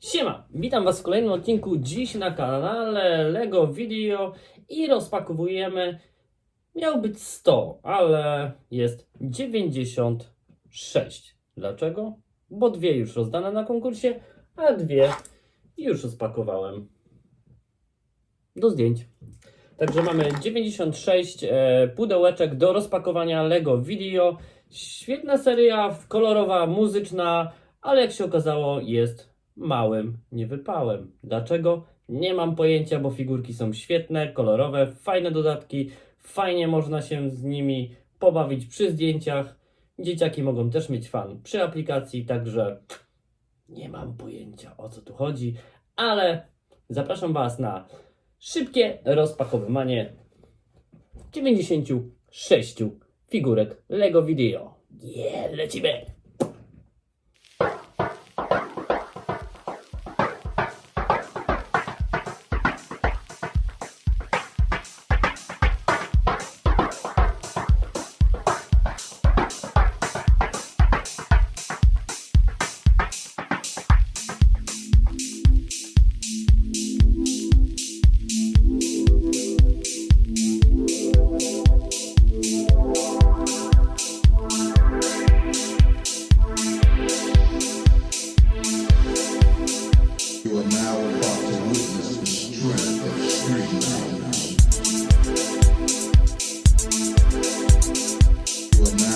Siema, witam Was w kolejnym odcinku. Dziś na kanale LEGO Video i rozpakowujemy. Miał być 100, ale jest 96. Dlaczego? Bo dwie już rozdane na konkursie, a dwie już rozpakowałem. Do zdjęć. Także mamy 96 e, pudełeczek do rozpakowania LEGO Video. Świetna seria, kolorowa, muzyczna, ale jak się okazało jest małym niewypałem. Dlaczego? Nie mam pojęcia, bo figurki są świetne, kolorowe, fajne dodatki, fajnie można się z nimi pobawić przy zdjęciach. Dzieciaki mogą też mieć fan przy aplikacji, także nie mam pojęcia o co tu chodzi, ale zapraszam Was na szybkie rozpakowywanie 96 figurek Lego Video. Yeah, lecimy! Will not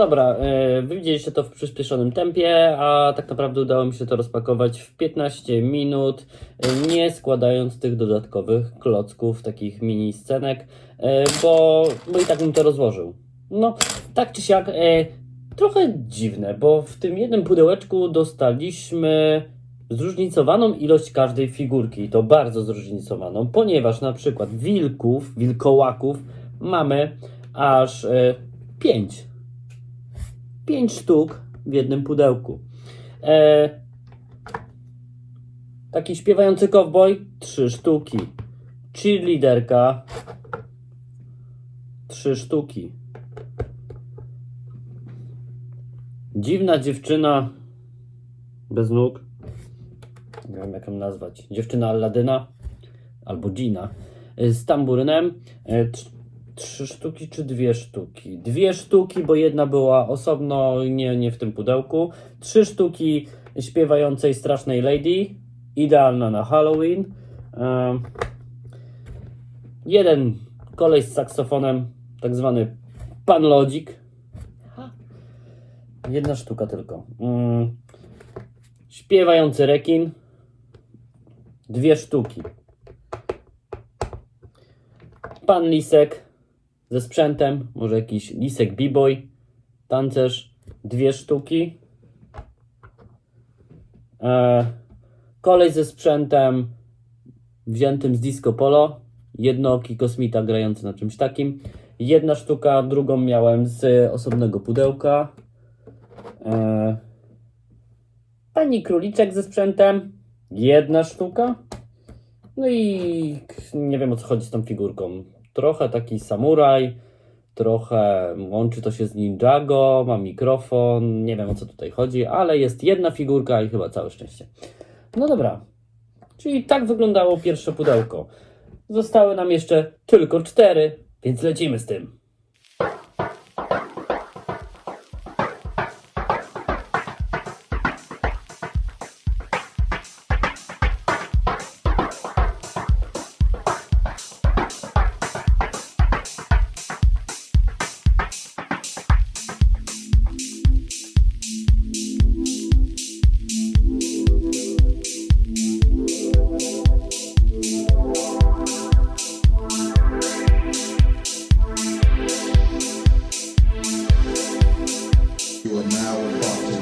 dobra, e, wy widzieliście to w przyspieszonym tempie, a tak naprawdę udało mi się to rozpakować w 15 minut, e, nie składając tych dodatkowych klocków, takich mini scenek, e, bo, bo i tak bym to rozłożył. No, tak czy siak, trochę dziwne, bo w tym jednym pudełeczku dostaliśmy zróżnicowaną ilość każdej figurki, i to bardzo zróżnicowaną, ponieważ na przykład wilków, wilkołaków mamy aż e, 5 pięć sztuk w jednym pudełku. E, taki śpiewający cowboy, trzy sztuki. cheerleaderka. Trzy sztuki. Dziwna dziewczyna bez nóg. Nie wiem jak ją nazwać. Dziewczyna Alladyna albo Gina y, z tamburynem. Tr- Trzy sztuki czy dwie sztuki? Dwie sztuki, bo jedna była osobno, nie, nie w tym pudełku. Trzy sztuki śpiewającej strasznej lady. Idealna na Halloween. Em, jeden koleś z saksofonem, tak zwany pan Lodzik. Jedna sztuka tylko. Mm. Śpiewający rekin. Dwie sztuki. Pan Lisek ze sprzętem, może jakiś Lisek B-boy, tancerz, dwie sztuki. E, kolej ze sprzętem wziętym z disco polo, jednooki kosmita grający na czymś takim. Jedna sztuka, drugą miałem z osobnego pudełka. E, króliczek ze sprzętem, jedna sztuka. No i nie wiem o co chodzi z tą figurką. Trochę taki samuraj, trochę łączy to się z Ninjago, ma mikrofon, nie wiem o co tutaj chodzi, ale jest jedna figurka i chyba całe szczęście. No dobra, czyli tak wyglądało pierwsze pudełko. Zostały nam jeszcze tylko cztery, więc lecimy z tym. Now we're talking.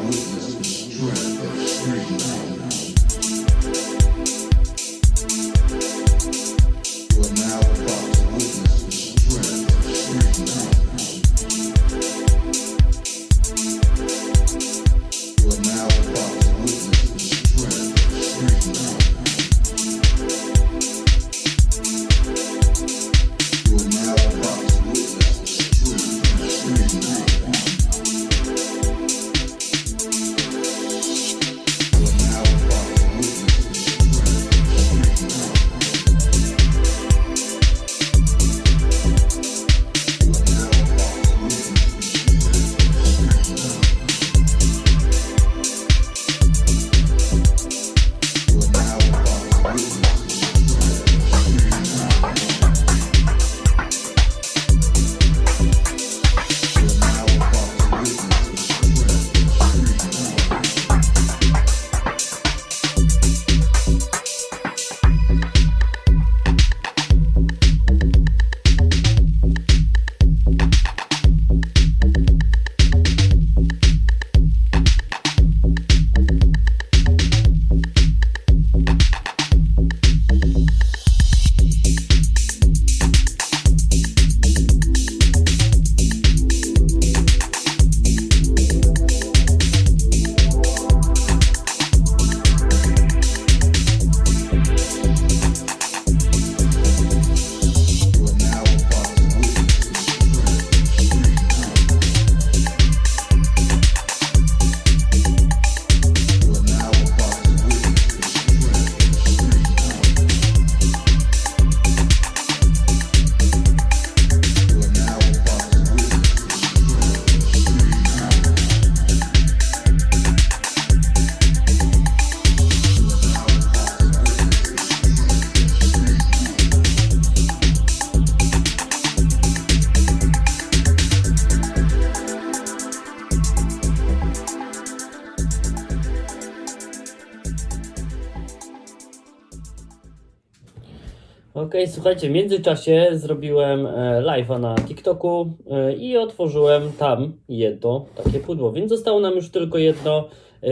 Okej, słuchajcie, w międzyczasie zrobiłem e, live'a na TikToku e, i otworzyłem tam jedno takie pudło, więc zostało nam już tylko jedno. E,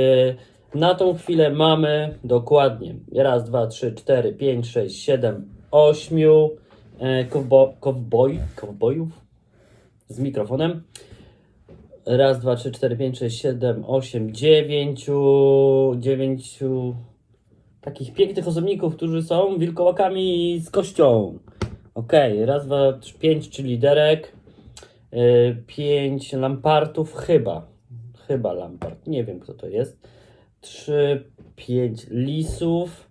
na tą chwilę mamy dokładnie raz, dwa, trzy, cztery, pięć, sześć, siedem, ośmiu kowbo, kowboj, z mikrofonem. Raz, dwa, trzy, cztery, pięć, sześć, siedem, osiem, dziewięciu, dziewięciu takich pięknych osobników, którzy są wilkołakami z kością. Okej, raz, dwa, trz- pięć, czyli liderek. Yy, pięć lampartów, chyba. Chyba lampart. Nie wiem, kto to jest. Trzy, pięć lisów.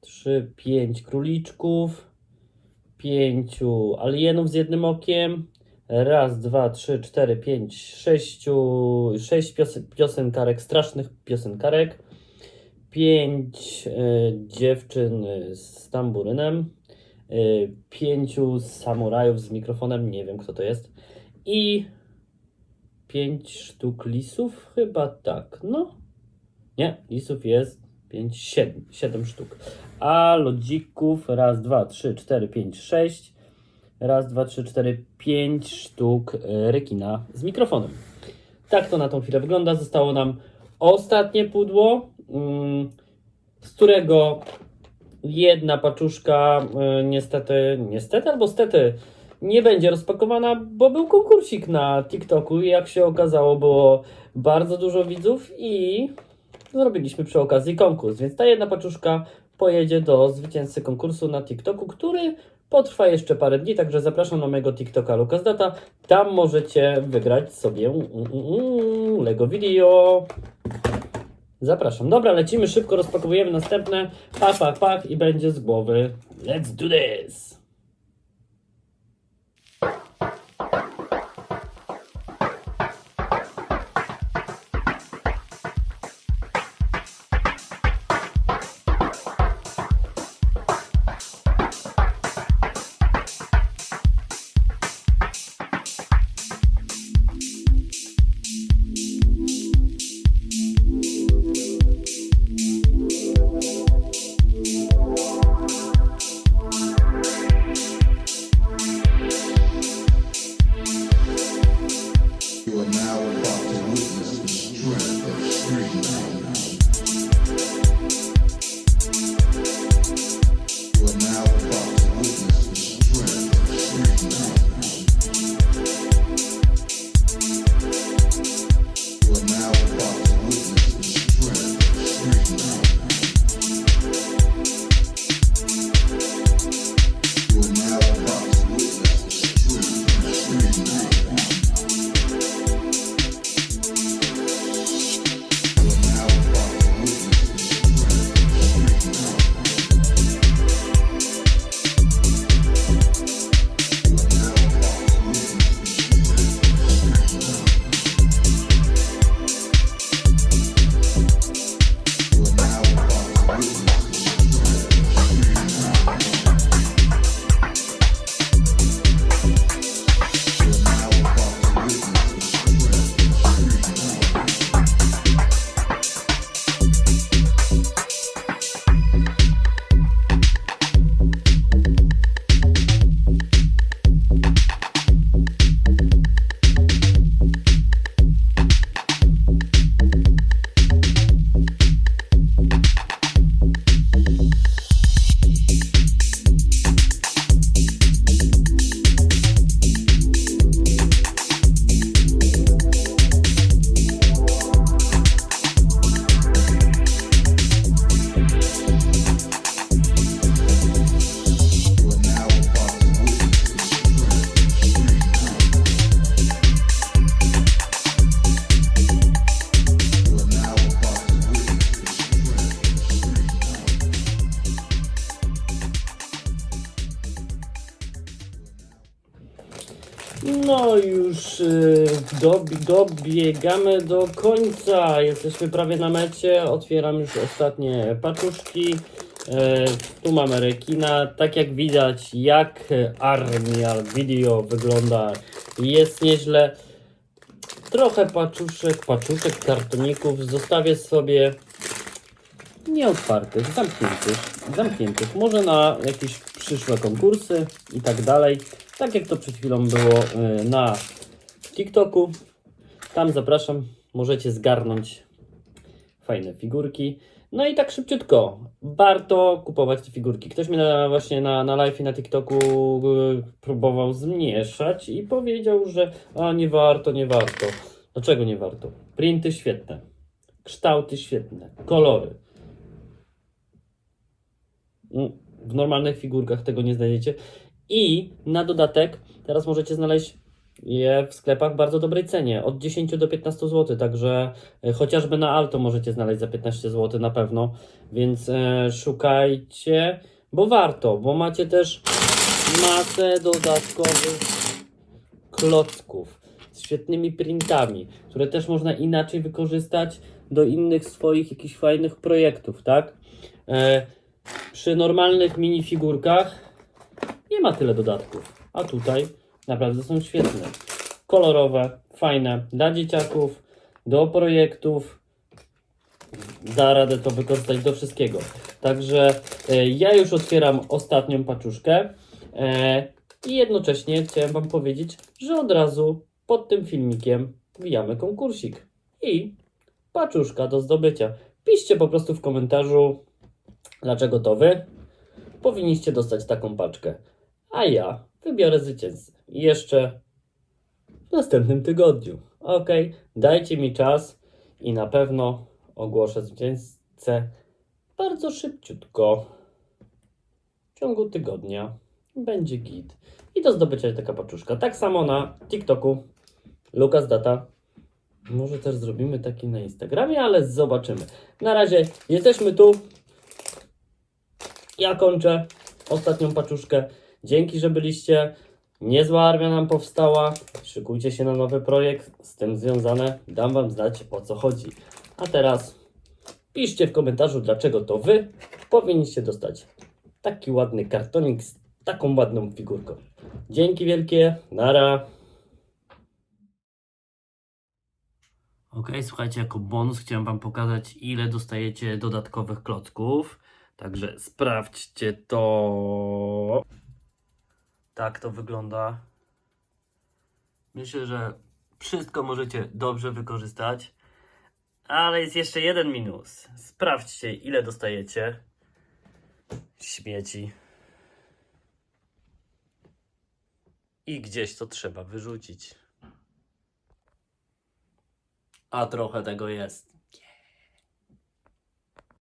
Trzy, pięć króliczków. Pięciu alienów z jednym okiem. Raz, dwa, trzy, cztery, pięć, sześciu, sześć pios- piosenkarek, strasznych piosenkarek. Pięć e, dziewczyn z tamburynem. E, pięciu samurajów z mikrofonem, nie wiem kto to jest. I pięć sztuk lisów, chyba tak. No, nie, lisów jest pięć, siedem, siedem sztuk. A lodzików raz, dwa, trzy, cztery, pięć, sześć. Raz, dwa, trzy, cztery, pięć sztuk e, rekina z mikrofonem. Tak to na tą chwilę wygląda. Zostało nam ostatnie pudło, z którego jedna paczuszka e, niestety, niestety albo stety nie będzie rozpakowana, bo był konkursik na TikToku i jak się okazało było bardzo dużo widzów i zrobiliśmy przy okazji konkurs, więc ta jedna paczuszka pojedzie do zwycięzcy konkursu na TikToku, który potrwa jeszcze parę dni, także zapraszam na mojego TikToka LukasData. Tam możecie wygrać sobie Lego Video. Zapraszam. Dobra, lecimy szybko, rozpakowujemy następne. Pach, pach, pach i będzie z głowy. Let's do this! Y, dobi- dobiegamy do końca. Jesteśmy prawie na mecie. Otwieram już ostatnie paczuszki. E, tu mamy rekina. Tak jak widać, jak armia video wygląda, jest nieźle. Trochę paczuszek, paczuszek, kartoników zostawię sobie nieotwartych, zamkniętych, zamkniętych. Może na jakieś przyszłe konkursy i tak dalej. Tak jak to przed chwilą było y, TikToku. Tam zapraszam, możecie zgarnąć fajne figurki. No i tak szybciutko, warto kupować te figurki. Ktoś mnie na, właśnie na, na live i na TikToku y, próbował zmieszać i powiedział, że a nie warto, nie warto. Dlaczego nie warto? Printy świetne, kształty świetne, kolory. Mm, W normalnych figurkach tego nie znajdziecie. I na dodatek teraz możecie znaleźć je w sklepach w bardzo dobrej cenie, od 10 do 15 zł, także e, chociażby na Alto możecie znaleźć za 15 zł na pewno, więc e, szukajcie, bo warto, bo macie też masę dodatkowych klocków z świetnymi printami, które też można inaczej wykorzystać do innych swoich jakichś fajnych projektów, tak? E, przy normalnych minifigurkach nie ma tyle dodatków, a tutaj naprawdę są świetne. Kolorowe, fajne, dla dzieciaków, do projektów. Da radę to wykorzystać do wszystkiego. Także e, ja już otwieram ostatnią paczuszkę e, i jednocześnie chciałem Wam powiedzieć, że od razu pod tym filmikiem wbijamy konkursik i paczuszka do zdobycia. Piszcie po prostu w komentarzu, dlaczego to Wy powinniście dostać taką paczkę, a ja wybiorę zwycięzcę jeszcze w następnym tygodniu. Ok, dajcie mi czas i na pewno ogłoszę zwycięzcę bardzo szybciutko. W ciągu tygodnia będzie git. I do zdobycia jest taka paczuszka. Tak samo na TikToku. Lukas Data. Może też zrobimy taki na Instagramie, ale zobaczymy. Na razie jesteśmy tu. Ja kończę ostatnią paczuszkę. Dzięki, że byliście. Niezła armia nam powstała. Szykujcie się na nowy projekt z tym związane. Dam Wam znać o co chodzi. A teraz piszcie w komentarzu, dlaczego to Wy powinniście dostać taki ładny kartonik z taką ładną figurką. Dzięki wielkie. Nara. Ok, słuchajcie, jako bonus chciałem Wam pokazać, ile dostajecie dodatkowych klocków. Także sprawdźcie to. Tak to wygląda. Myślę, że wszystko możecie dobrze wykorzystać. Ale jest jeszcze jeden minus. Sprawdźcie, ile dostajecie śmieci. I gdzieś to trzeba wyrzucić. A trochę tego jest.